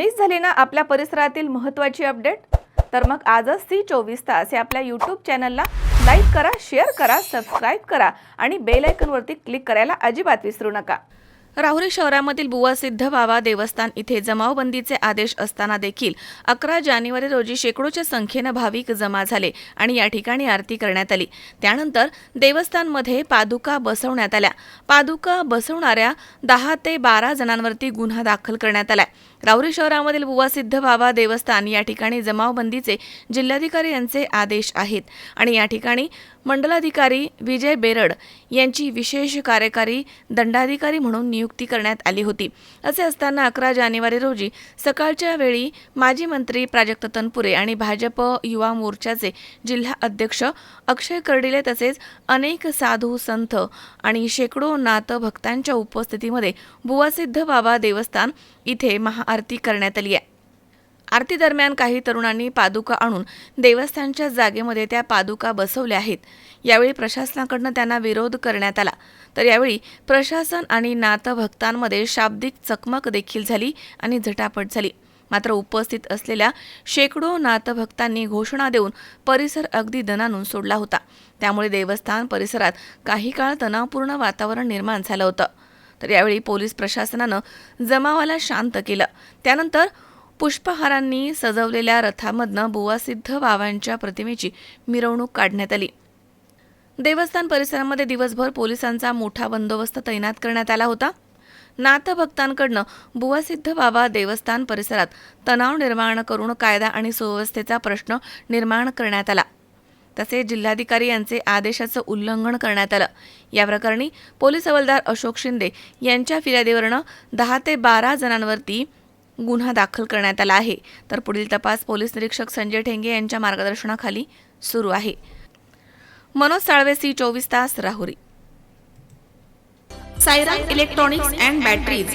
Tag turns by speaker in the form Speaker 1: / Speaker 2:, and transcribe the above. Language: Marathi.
Speaker 1: मिस झाली ना आपल्या परिसरातील महत्त्वाची अपडेट तर मग आजच सी चोवीस तास या आपल्या यूट्यूब चॅनलला लाईक करा शेअर करा सबस्क्राईब करा आणि बेल आयकनवरती क्लिक करायला अजिबात विसरू नका. राहुरी शहरामधील बुवा सिद्ध बाबा देवस्थान इथे जमावबंदीचे आदेश असताना देखील अकरा जानेवारी रोजी शेकडोच्या संख्येनं भाविक जमा झाले आणि या ठिकाणी आरती करण्यात आली. त्यानंतर देवस्थानमध्ये पादुका बसवण्यात आल्या. पादुका बसवणाऱ्या दहा ते बारा जणांवरती गुन्हा दाखल करण्यात आलाय. राऊरी शहरामधील बुवा सिद्ध बाबा देवस्थान या ठिकाणी जमावबंदीचे जिल्हाधिकारी यांचे आदेश आहेत. आणि या ठिकाणी मंडलाधिकारी विजय बेरड यांची विशेष कार्यकारी दंडाधिकारी म्हणून नियुक्ती करण्यात आली होती. असे असताना अकरा जानेवारी रोजी सकाळच्या वेळी माजी मंत्री प्राजक्त तनपुरे आणि भाजप युवा मोर्चाचे जिल्हा अध्यक्ष अक्षय कर्डिले तसेच अनेक साधू संत आणि शेकडो नाथ भक्तांच्या उपस्थितीमध्ये बुवासिद्ध बाबा देवस्थान इथे महा आरती करण्यात आली आहे. आरती दरम्यान काही तरुणांनी पादुका आणून देवस्थानच्या जागेमध्ये त्या पादुका बसवल्या आहेत. यावेळी प्रशासनाकडनं त्यांना विरोध करण्यात आला. तर यावेळी प्रशासन आणि नाथभक्तांमध्ये शाब्दिक चकमक देखील झाली आणि झटापट झाली. मात्र उपस्थित असलेल्या शेकडो नाथभक्तांनी घोषणा देऊन परिसर अगदी दणानून सोडला होता. त्यामुळे देवस्थान परिसरात काही काळ तणावपूर्ण वातावरण निर्माण झालं होतं. तर यावेळी पोलीस प्रशासनानं जमावाला शांत केलं. त्यानंतर पुष्पहारांनी सजवलेल्या रथामधनं बुवासिद्ध बाबांच्या प्रतिमेची मिरवणूक काढण्यात आली. देवस्थान परिसरामध्ये दिवसभर पोलिसांचा मोठा बंदोबस्त तैनात करण्यात आला होता. नाथभक्तांकडनं बुवासिद्ध बाबा देवस्थान परिसरात तणाव निर्माण करून कायदा आणि सुव्यवस्थेचा प्रश्न निर्माण करण्यात आला. तसेच जिल्हाधिकारी यांचे आदेशाचं उल्लंघन करण्यात आलं. या प्रकरणी पोलीस हवालदार अशोक शिंदे यांच्या फिर्यादीवरनं दहा ते बारा जणांवरती गुन्हा दाखल करण्यात आला आहे. तर पुढील तपास पोलीस निरीक्षक संजय ठेंगे यांच्या मार्गदर्शनाखाली सुरू आहे. मनोज साळवे सी चोवीस तास Rahuri. Saira electronics and batteries.